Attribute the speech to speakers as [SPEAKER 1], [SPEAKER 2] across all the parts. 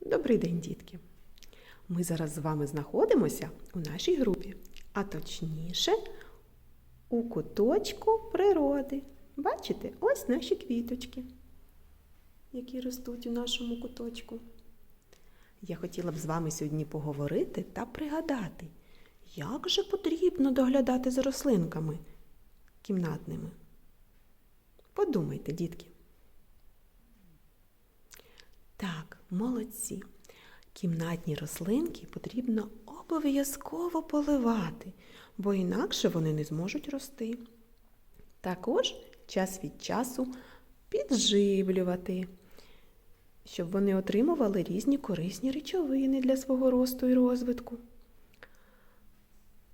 [SPEAKER 1] Добрий день, дітки! Ми зараз з вами знаходимося у нашій групі, а точніше у куточку природи. Бачите, ось наші квіточки, які ростуть у нашому куточку. Я хотіла б з вами сьогодні поговорити та пригадати, як же потрібно доглядати за рослинками кімнатними. Подумайте, дітки. Так, молодці. Кімнатні рослинки потрібно обов'язково поливати, бо інакше вони не зможуть рости. Також час від часу підживлювати, щоб вони отримували різні корисні речовини для свого росту і розвитку.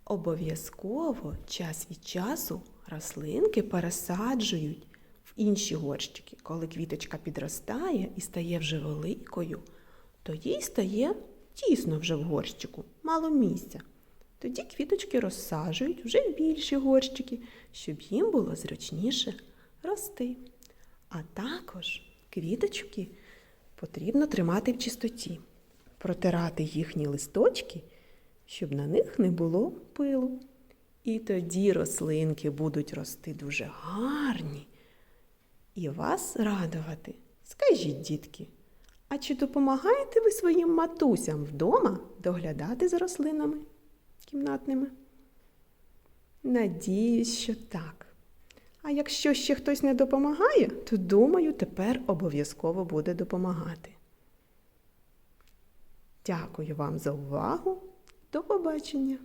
[SPEAKER 1] Обов'язково час від часу рослинки пересаджують інші горщики. Коли квіточка підростає і стає вже великою, то їй стає тісно вже в горщику, мало місця. Тоді квіточки розсаджують вже більші горщики, щоб їм було зручніше рости. А також квіточки потрібно тримати в чистоті, протирати їхні листочки, щоб на них не було пилу. І тоді рослинки будуть рости дуже гарні і вас радувати. Скажіть, дітки, а чи допомагаєте ви своїм матусям вдома доглядати за рослинами кімнатними? Надіюсь, що так. А якщо ще хтось не допомагає, то думаю, тепер обов'язково буде допомагати. Дякую вам за увагу. До побачення!